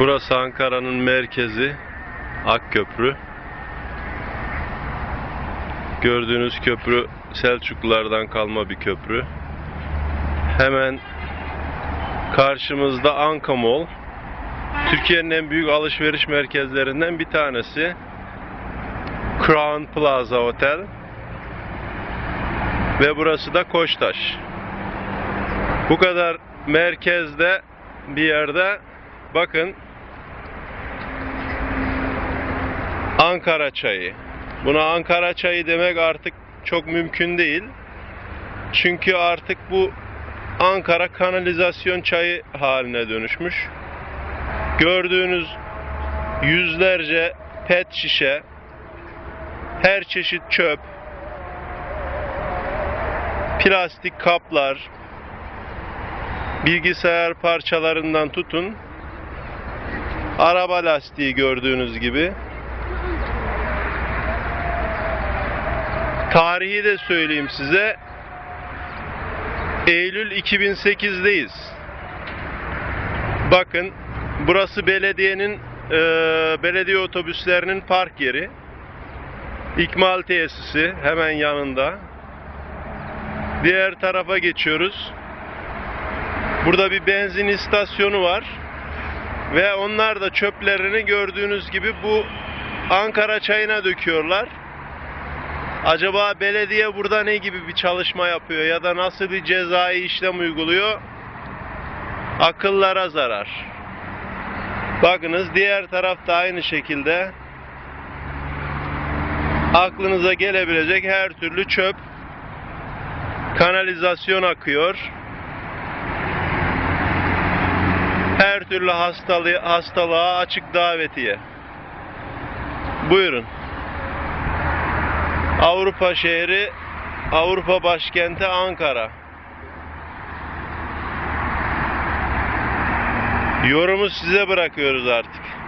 Burası Ankara'nın merkezi Akköprü. Gördüğünüz köprü Selçuklulardan kalma bir köprü. Hemen karşımızda Anka Mall. Türkiye'nin en büyük alışveriş merkezlerinden bir tanesi. Crown Plaza Hotel. Ve burası da Koçtaş. Bu kadar merkezde bir yerde bakın Ankara çayı. Buna Ankara çayı demek artık çok mümkün değil. Çünkü artık bu Ankara kanalizasyon çayı haline dönüşmüş. Gördüğünüz yüzlerce pet şişe, her çeşit çöp, plastik kaplar, bilgisayar parçalarından tutun, araba lastiği gördüğünüz gibi. Tarihi de söyleyeyim size. Eylül 2008'deyiz. Bakın burası belediyenin eee, belediye otobüslerinin park yeri. İkmal tesisi hemen yanında. Diğer tarafa geçiyoruz. Burada bir benzin istasyonu var. Ve onlar da çöplerini gördüğünüz gibi bu Ankara çayına döküyorlar. Acaba belediye burada ne gibi bir çalışma yapıyor ya da nasıl bir cezai işlem uyguluyor? Akıllara zarar. Bakınız diğer tarafta aynı şekilde aklınıza gelebilecek her türlü çöp kanalizasyon akıyor. Her türlü hastalığı, hastalığa açık davetiye. Buyurun. Avrupa şehri, Avrupa başkenti Ankara. Yorumu size bırakıyoruz artık.